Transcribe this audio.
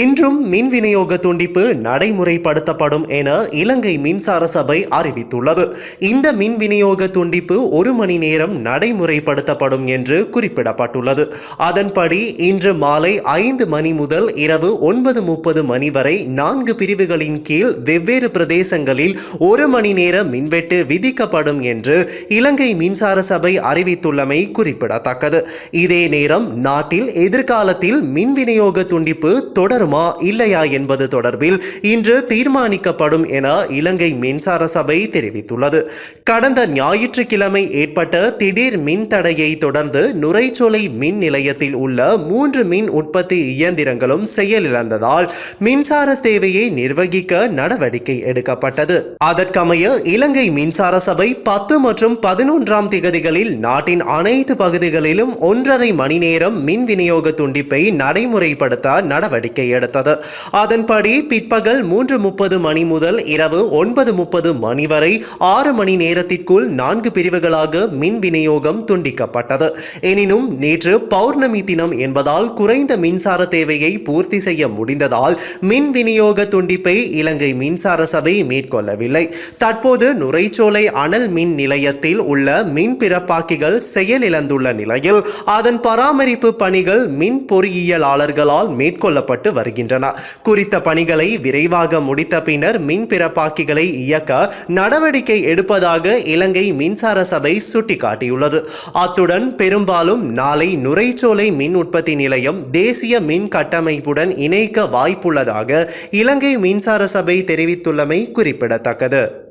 இன்றும் மின் விநியோக துண்டிப்பு நடைமுறைப்படுத்தப்படும் என இலங்கை மின்சார சபை அறிவித்துள்ளது. இந்த மின் விநியோக துண்டிப்பு ஒரு மணி நேரம் நடைமுறைப்படுத்தப்படும் என்று குறிப்பிடப்பட்டுள்ளது. அதன்படி இன்று மாலை ஐந்து மணி முதல் இரவு ஒன்பது முப்பது மணி வரை நான்கு பிரிவுகளின் கீழ் வெவ்வேறு பிரதேசங்களில் ஒரு மணி நேர மின்வெட்டு விதிக்கப்படும் என்று இலங்கை மின்சார சபை அறிவித்துள்ளமை குறிப்பிடத்தக்கது. இதே நேரம் நாட்டில் எதிர்காலத்தில் மின் விநியோக துண்டிப்பு தொடர் தொடருமா இல்லையா என்பது தொடர்பில் இன்று தீர்மானிக்கப்படும் என இலங்கை மின்சார சபை தெரிவித்துள்ளது. கடந்த ஞாயிற்றுக்கிழமை ஏற்பட்ட திடீர் மின் தடையை தொடர்ந்து நுரைச்சோலை மின் நிலையத்தில் உள்ள மூன்று மின் உற்பத்தி இயந்திரங்களும் செயலிழந்ததால் மின்சார தேவையை நிர்வகிக்க நடவடிக்கை எடுக்கப்பட்டது. அதற்கமைய இலங்கை மின்சார சபை பத்து மற்றும் பதினொன்றாம் திகதிகளில் நாட்டின் அனைத்து பகுதிகளிலும் ஒன்றரை மணி நேரம் மின் விநியோக துண்டிப்பை நடைமுறைப்படுத்த நடவடிக்கை எடுத்தது. அதன்படி பிற்பகல் மூன்று முப்பது மணி முதல் இரவு ஒன்பது முப்பது மணி வரை ஆறு மணி நேரத்திற்குள் நான்கு பிரிவுகளாக மின் விநியோகம் துண்டிக்கப்பட்டது. எனினும் நேற்று பௌர்ணமி தினம் என்பதால் குறைந்த மின்சார தேவையை பூர்த்தி செய்ய முடிந்ததால் மின் விநியோக துண்டிப்பை இலங்கை மின்சார சபை மேற்கொள்ளவில்லை. தற்போது நுரைச்சோலை அனல் மின் நிலையத்தில் உள்ள மின் பிறப்பாக்கிகள் செயலிழந்துள்ள நிலையில் அதன் பராமரிப்பு பணிகள் மின் பொறியியலாளர்களால் மேற்கொள்ளப்பட்டு வருகின்றன. குறித்த பணிகளை விரைவாக முடித்த பின்னர் மின் பிறப்பாக்கிகளை இயக்க நடவடிக்கை எடுப்பதாக இலங்கை மின்சார சபை சுட்டிக்காட்டியுள்ளது. அத்துடன் பெரும்பாலும் நாளை நுரைச்சோலை மின் உற்பத்தி நிலையம் தேசிய மின் கட்டமைப்புடன் இணைக்க வாய்ப்புள்ளதாக இலங்கை மின்சார சபை தெரிவித்துள்ளமை குறிப்பிடத்தக்கது.